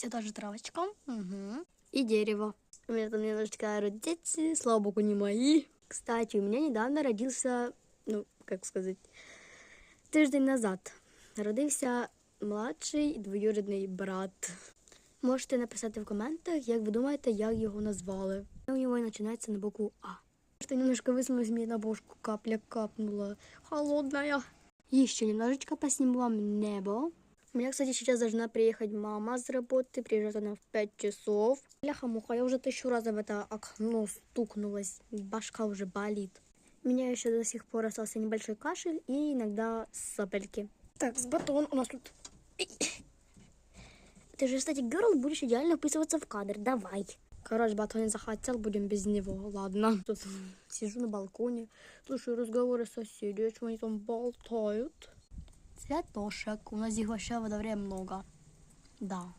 Все та же травочка. Угу. И дерево. У меня там немножечко родители, слава богу, не мои. Кстати, у меня недавно родился, ну, как сказать, тиждень назад. Родився младший двоюрідний брат. Можете написати в коментах, як ви думаєте, як його назвали. У нього починається на букву А. Что немножко высунулась мне на бошку, капля капнула. Холодная. Еще немножечко посниму вам небо. У меня, кстати, сейчас должна приехать мама с работы. Приезжает она в 5 часов. Бляха-муха, я уже тысячу раз об это окно стукнулась. Башка уже болит. У меня еще до сих пор остался небольшой кашель и иногда сопельки. Так, с батон у нас тут... Ты же, кстати, girl, будешь идеально вписываться в кадр. Давай. Короче, батон не захотел, будем без него. Ладно. Тут сижу на балконе, слушаю разговоры соседей, что они там болтают. Цветошек. У нас их вообще во дворе много. Да.